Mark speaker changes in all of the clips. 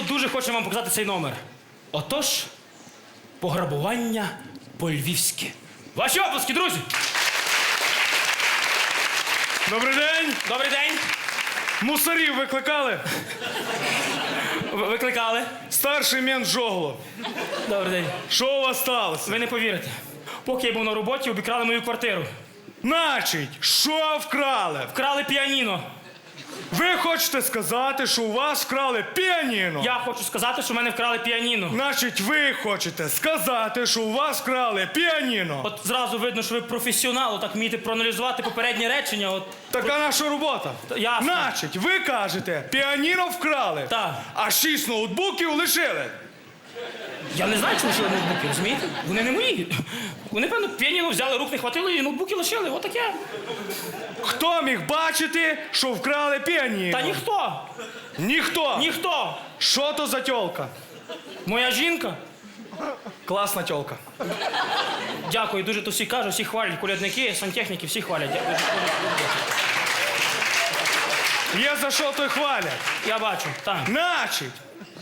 Speaker 1: просто дуже хочемо вам показати цей номер. Отож, пограбування по-львівськи. Ваші оплески, друзі!
Speaker 2: Добрий день!
Speaker 1: Добрий день!
Speaker 2: Мусорів викликали.
Speaker 1: Ви- Викликали.
Speaker 2: Старший мент Жогло.
Speaker 1: Добрий день.
Speaker 2: Що у вас сталося?
Speaker 1: Ви не повірите. Поки я був на роботі, обікрали мою квартиру.
Speaker 2: Значить, що вкрали?
Speaker 1: Вкрали піаніно.
Speaker 2: Ви хочете сказати, що у вас вкрали піаніно?
Speaker 1: Я хочу сказати, що в мене вкрали піаніно.
Speaker 2: Значить, ви хочете сказати, що у вас вкрали піаніно?
Speaker 1: От зразу видно, що ви професіонал, так вмієте проаналізувати попереднє речення. От
Speaker 2: Така наша робота.
Speaker 1: ясно.
Speaker 2: Значить, ви кажете, піаніно вкрали,
Speaker 1: Так.
Speaker 2: а шість ноутбуків лишили.
Speaker 1: Я не знаю, чому лишили ноутбуки, розумієте? Вони не мої. Вони, певно, піаніно взяли, рук не хватило і ноутбуки лишили. Отаке.
Speaker 2: Хто міг бачити, що вкрали піаніно?
Speaker 1: Та ніхто.
Speaker 2: Ніхто.
Speaker 1: Ніхто.
Speaker 2: Що то за тьолка?
Speaker 1: Моя жінка.
Speaker 2: Класна тьолка.
Speaker 1: Дякую, дуже то всі кажуть, всі хвалять, колядники, сантехніки, всі хвалять. Дякую.
Speaker 2: Є за що той хвалять.
Speaker 1: Я бачу, так.
Speaker 2: Значить,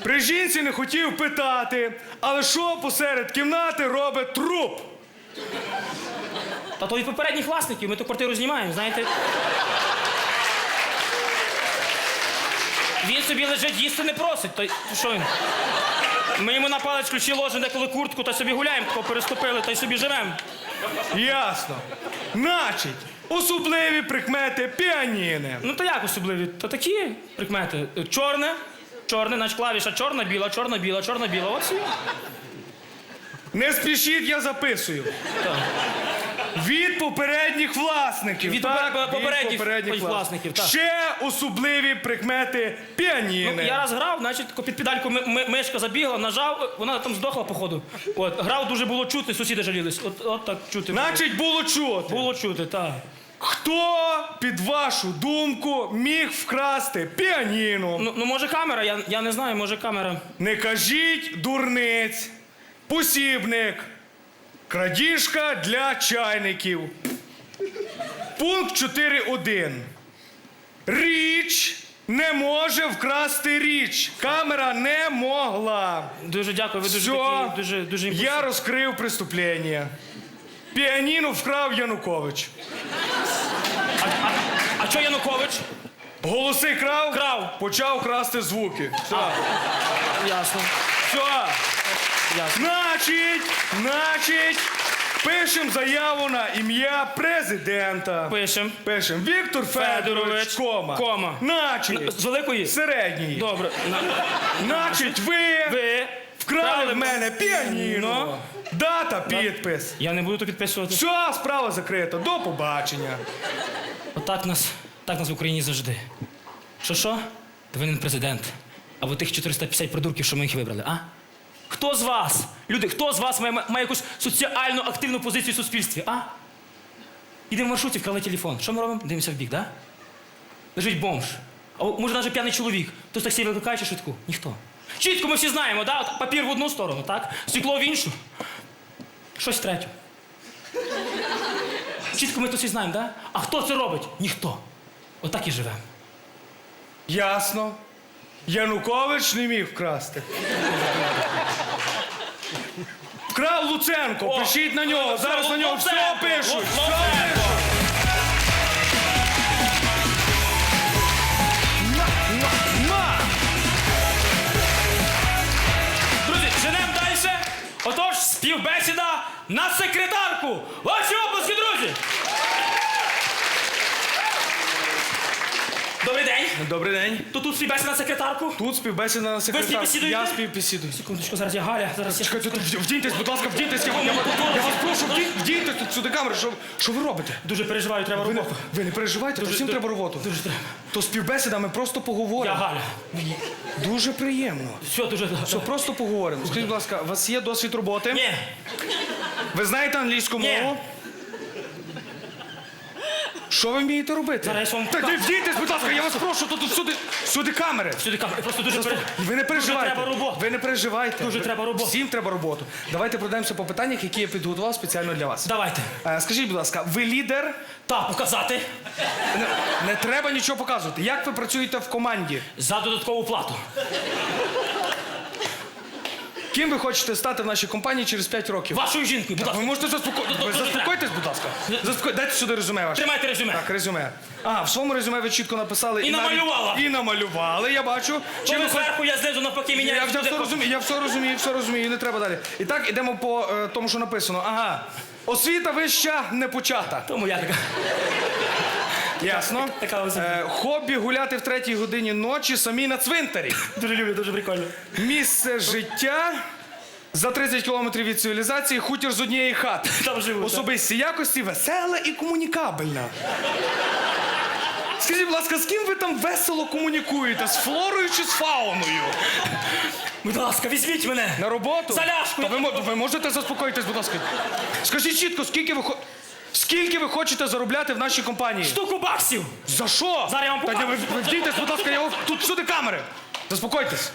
Speaker 2: при жінці не хотів питати, але що посеред кімнати робить труп?
Speaker 1: Та то від попередніх власників, ми ту квартиру знімаємо, знаєте. Він собі лежить, їсти не просить. То що він? Ми йому на палець ключі ложимо деколи куртку, та собі гуляємо, тако переступили, та й собі живемо.
Speaker 2: Ясно. Значить, особливі прикмети піаніни.
Speaker 1: Ну то як особливі? То такі прикмети. Чорне, чорне, значить клавіша чорна, біла, чорна, біла, чорна, біла. Ось. і-
Speaker 2: Не спішіть, я записую. Від попередніх власників.
Speaker 1: Від
Speaker 2: так?
Speaker 1: попер- попередніх власників, так.
Speaker 2: Ще особливі прикмети піаніни.
Speaker 1: Ну, я раз грав, значить, тако під педальку ми- ми- мишка забігла, нажав, вона там здохла, походу. От, грав дуже було чути, сусіди жалілись. От, от так чути. було.
Speaker 2: Значить, було чути.
Speaker 1: Було чути, так.
Speaker 2: Хто, під вашу думку, міг вкрасти піаніно?
Speaker 1: Ну, ну може камера, я, я не знаю, може камера.
Speaker 2: Не кажіть дурниць, посібник, крадіжка для чайників. Пункт 4.1. Річ не може вкрасти річ. Камера не могла.
Speaker 1: Дуже дякую, ви дуже такі, дуже, дуже імпульсивні.
Speaker 2: я розкрив преступлення. Піаніно вкрав Янукович.
Speaker 1: А, а, а чо Янукович?
Speaker 2: Голоси крав,
Speaker 1: Крав.
Speaker 2: почав красти звуки. Все.
Speaker 1: Ясно.
Speaker 2: Все.
Speaker 1: Ясно.
Speaker 2: Значить, значить, пишем заяву на ім'я президента.
Speaker 1: Пишем.
Speaker 2: Пишем Віктор Федорович,
Speaker 1: Федорович,
Speaker 2: кома.
Speaker 1: кома.
Speaker 2: Значить,
Speaker 1: З великої?
Speaker 2: середній.
Speaker 1: Добре. На-
Speaker 2: Значить, ви,
Speaker 1: Ви
Speaker 2: вкрали в мене піаніно. Дата, підпис.
Speaker 1: Я не буду то підписувати.
Speaker 2: Все, справа закрита. До побачення.
Speaker 1: Отак нас, так нас в Україні завжди. Що що? Та винен президент. Або тих 450 придурків, що ми їх вибрали, а? Хто з вас? Люди, хто з вас має, має якусь соціально активну позицію в суспільстві, а? Ідемо в маршруті, вкрали телефон. Що ми робимо? Дивимося в бік, да? Лежить бомж. А може навіть п'яний чоловік. Хтось таксі викликає чи швидку? Ніхто. Чітко ми всі знаємо, да? От папір в одну сторону, так? Стекло в іншу. Щось третє. Чітко ми то всі знаємо, да? А хто це робить? Ніхто. Отак і живемо.
Speaker 2: Ясно. Янукович не міг вкрасти. Вкрав Луценко, пишіть на нього. Зараз на нього все
Speaker 1: Луценко,
Speaker 2: пишуть. Все
Speaker 1: Луценко.
Speaker 2: пишуть. На, на, на.
Speaker 1: Друзі, женемо далі. Отож, співбесіда на секретарку. Ваші обласки, друзі! Добрий день.
Speaker 2: Добрий день.
Speaker 1: То тут співбесіда на секретарку.
Speaker 2: Тут співбесіда на секретар.
Speaker 1: співбесідуєте?
Speaker 2: Я співбесідую.
Speaker 1: Секундочку, зараз я Галя. Зараз я...
Speaker 2: Чекайте, тут вдіньтесь, будь ласка, вдіньтесь. Я, я, я, я вас прошу, вдінь- вдіньтесь тут сюди камеру. Що, що ви робите?
Speaker 1: Дуже переживаю, треба
Speaker 2: Ви не,
Speaker 1: роботу.
Speaker 2: ви не переживайте, то всім
Speaker 1: ду-
Speaker 2: треба роботу.
Speaker 1: Дуже треба.
Speaker 2: То співбесіда ми просто
Speaker 1: Я
Speaker 2: поговоримо.
Speaker 1: Галя.
Speaker 2: Дуже приємно.
Speaker 1: Все, дуже...
Speaker 2: Що просто поговоримо. Скажіть, будь ласка, у вас є досвід роботи?
Speaker 1: Ні,
Speaker 2: Ви знаєте англійську
Speaker 1: Ні.
Speaker 2: мову? Що ви вмієте робити?
Speaker 1: Зараз я вам
Speaker 2: Так,
Speaker 1: покажу.
Speaker 2: вдійтесь, будь ласка, я вас прошу, тут, сюди, сюди камери.
Speaker 1: сюди камера. Просто дуже... пере-
Speaker 2: Ви не переживайте.
Speaker 1: Дуже треба роботу.
Speaker 2: Ви не переживайте.
Speaker 1: Дуже
Speaker 2: Ви-
Speaker 1: треба роботу.
Speaker 2: Всім треба роботу. Давайте пройдемося по питаннях, які я підготував спеціально для вас.
Speaker 1: Давайте.
Speaker 2: Е, Скажіть, будь ласка, ви лідер?
Speaker 1: Так, показати
Speaker 2: Не, не треба нічого показувати. Як ви працюєте в команді?
Speaker 1: за додаткову плату.
Speaker 2: Ким ви хочете стати в нашій компанії через 5 років?
Speaker 1: Вашою жінкою, будь ласка.
Speaker 2: Ви можете заспокоїтись.
Speaker 1: Ну,
Speaker 2: Ви
Speaker 1: ну,
Speaker 2: заспокойтесь, будь ласка. Заспоко... Дайте сюди резюме ваше.
Speaker 1: Тримайте резюме.
Speaker 2: Так, резюме. А, в своєму резюме ви чітко написали.
Speaker 1: І
Speaker 2: навіть-
Speaker 1: намалювала.
Speaker 2: І намалювали, я бачу. Чи
Speaker 1: Чим
Speaker 2: ви хоч-
Speaker 1: зверху я знизу навпаки міняю.
Speaker 2: Я вже все розумію, я все розумію, все розумію, не треба далі. І так, ідемо по е, тому, що написано. Ага. Освіта вища не почата.
Speaker 1: Тому я така.
Speaker 2: Ясно.
Speaker 1: така освіта.
Speaker 2: Е, хобі гуляти в третій годині ночі самі на цвинтарі.
Speaker 1: Дуже люблю, дуже прикольно.
Speaker 2: Місце життя за 30 кілометрів від цивілізації, хутір з однієї хати.
Speaker 1: Там живу. так.
Speaker 2: Особисті якості весела і комунікабельна. Скажіть, будь ласка, з ким ви там весело комунікуєте? З флорою чи з фауною?
Speaker 1: Будь ласка, візьміть мене.
Speaker 2: На роботу?
Speaker 1: За ляшку.
Speaker 2: Та ви, мо- ви можете заспокоїтись, будь ласка. Скажіть чітко, скільки ви хо- Скільки ви хочете заробляти в нашій компанії?
Speaker 1: Штуку баксів.
Speaker 2: За що?
Speaker 1: Зараз я вам
Speaker 2: Та ні, ви, ви вдійтесь, будь ласка, я вам- тут всюди камери. Заспокойтесь.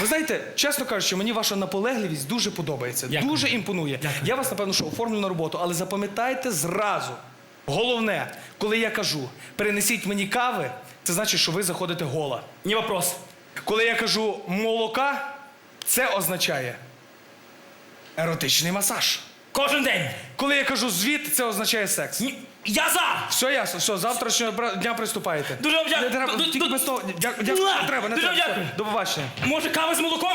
Speaker 2: Ви знаєте, чесно кажучи, мені ваша наполегливість дуже подобається.
Speaker 1: Дякую.
Speaker 2: Дуже імпонує. Я вас, напевно, що оформлю на роботу, але запам'ятайте зразу. Головне, коли я кажу, перенесіть мені кави, це значить, що ви заходите гола.
Speaker 1: Не вопрос.
Speaker 2: Коли я кажу молока, це означає еротичний масаж.
Speaker 1: Кожен день.
Speaker 2: Коли я кажу звіт, це означає секс.
Speaker 1: Ні, Я за!
Speaker 2: Все ясно, все, завтрашнього бра- дня приступаєте.
Speaker 1: Дуже вам дякую.
Speaker 2: Не треба,
Speaker 1: Ду-
Speaker 2: тільки без того. Дя- Дякую,
Speaker 1: Муа!
Speaker 2: не треба, не
Speaker 1: Дуже
Speaker 2: треба.
Speaker 1: дякую.
Speaker 2: Все, До побачення.
Speaker 1: Може, кави з молоком?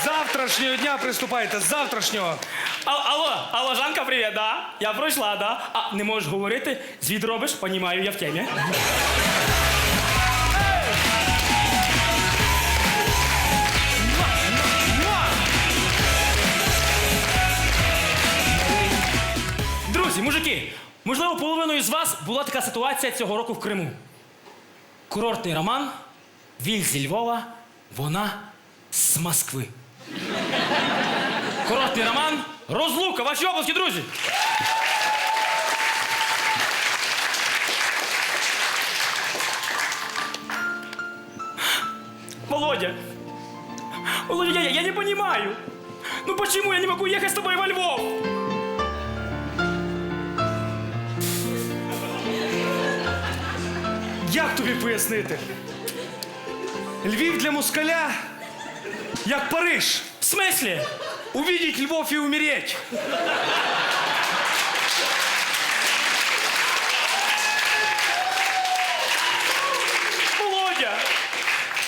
Speaker 2: З Завтрашнього дня приступаєте, з завтрашнього.
Speaker 1: А, алло, алло, Жанка, привіт, да? Я пройшла, да? А не можеш говорити? Звід робиш? Понімаю, я в темі. Можливо, половиною з вас була така ситуація цього року в Криму. Курортний роман, він зі Львова, вона з Москви. Короткий роман. Розлука. Ваші обласки, друзі. Володя. Володя, я, я не понимаю. Ну почему я не могу ехать с тобой во Львов?
Speaker 2: Як тобі пояснити? Львів для москаля, як Париж.
Speaker 1: В смысле?
Speaker 2: Увидеть Львов і умереть.
Speaker 1: Володя!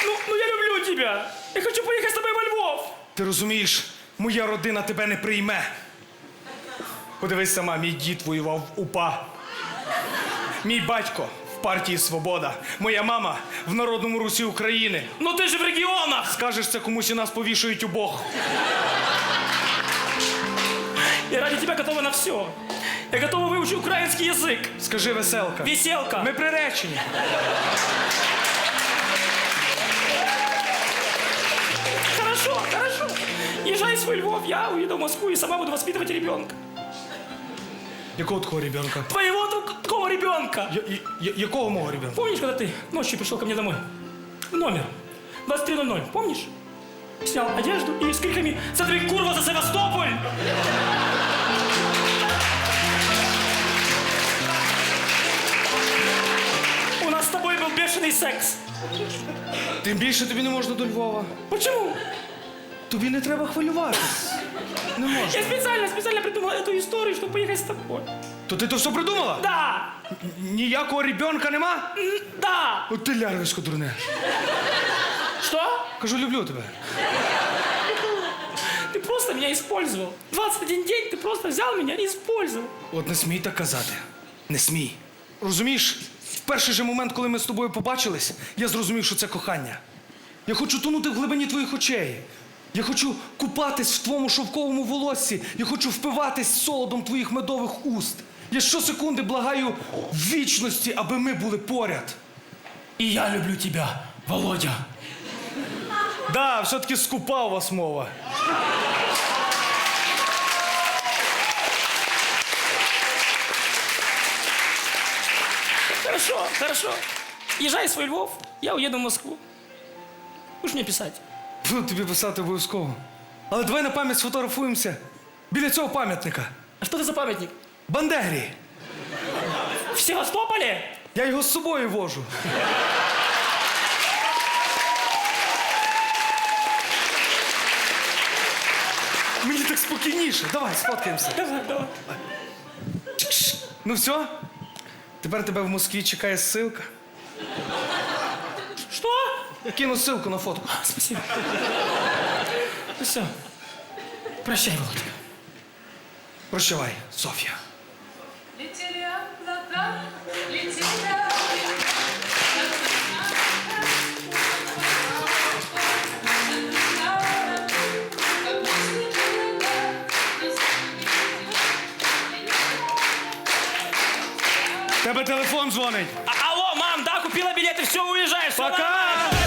Speaker 1: Ну, ну я люблю тебя. Я хочу поехать с тобой во Львов.
Speaker 2: Ти розумієш, моя родина тебе не прийме. Подивись сама, мій дід воював в УПА. Мій батько в партії Свобода. Моя мама в Народному Русі України.
Speaker 1: Ну ты же в регионах.
Speaker 2: Скажеш це комусь і нас повішують обох.
Speaker 1: Я ради тебя готова на все. Я готова выучить украинский язык.
Speaker 2: Скажи веселка.
Speaker 1: Веселка.
Speaker 2: Ми приречені.
Speaker 1: Хорошо, хорошо. Езжай в свой Львов, я уеду в Москву и сама буду воспитывать ребенка.
Speaker 2: Якого такого ребенка?
Speaker 1: Твоего так- такого ребенка.
Speaker 2: Я, я- якого мого ребенка?
Speaker 1: Помнишь, когда ты ночью пришел ко мне домой? В номер. 23.00, помнишь? Снял одежду и с криками «Смотри, курва, за Севастополь!» У нас с тобой был бешеный секс.
Speaker 2: Тим більше тобі не можна до Львова.
Speaker 1: Почему?
Speaker 2: Тобі не треба хвилюватись. Не можна.
Speaker 1: Я специально, специально придумала эту историю, чтобы поехать с тобой.
Speaker 2: То ти то все придумала?
Speaker 1: Да!
Speaker 2: Ніякого ребенка нема?
Speaker 1: М, Да!
Speaker 2: От ти лярвисько дурне.
Speaker 1: Что?
Speaker 2: Кажу, люблю тебе.
Speaker 1: Ты просто меня использовал. 21 день ты просто взял меня и использовал.
Speaker 2: От не смій так казати. Не смій. Розумієш, в перший же момент, коли ми з тобою побачились, я зрозумів, що це кохання. Я хочу тонути в глибині твоїх очей. Я хочу купатись в твоєму шовковому волоссі. Я хочу впиватись солодом твоїх медових уст. Я щосекунди благаю вічності, аби ми були поряд.
Speaker 1: И я люблю тебя, Володя.
Speaker 2: Да, все-таки скупа у вас мова.
Speaker 1: Хорошо, хорошо. Езжай в свой Львов, я уеду в Москву. Будешь мне писать?
Speaker 2: Буду тобі писати обов'язково. Але давай на пам'ять сфотографуємося біля цього пам'ятника.
Speaker 1: А что ты за памятник?
Speaker 2: Бандері.
Speaker 1: в Севастополі?
Speaker 2: Я його з собою вожу. Мені так спокійніше. Давай, сфоткаємося.
Speaker 1: Давай, давай.
Speaker 2: Ну все? Тепер тебе в Москві чекає ссылка.
Speaker 1: Що?
Speaker 2: Кину ссылку на фотку.
Speaker 1: Спасибо. Ну все. Прощай, Володька.
Speaker 2: Прощавай, Софія. Телефон дзвонить.
Speaker 1: А, алло, мам, да, купила билеты, все, уезжаешь. все
Speaker 2: Пока.
Speaker 1: нормально,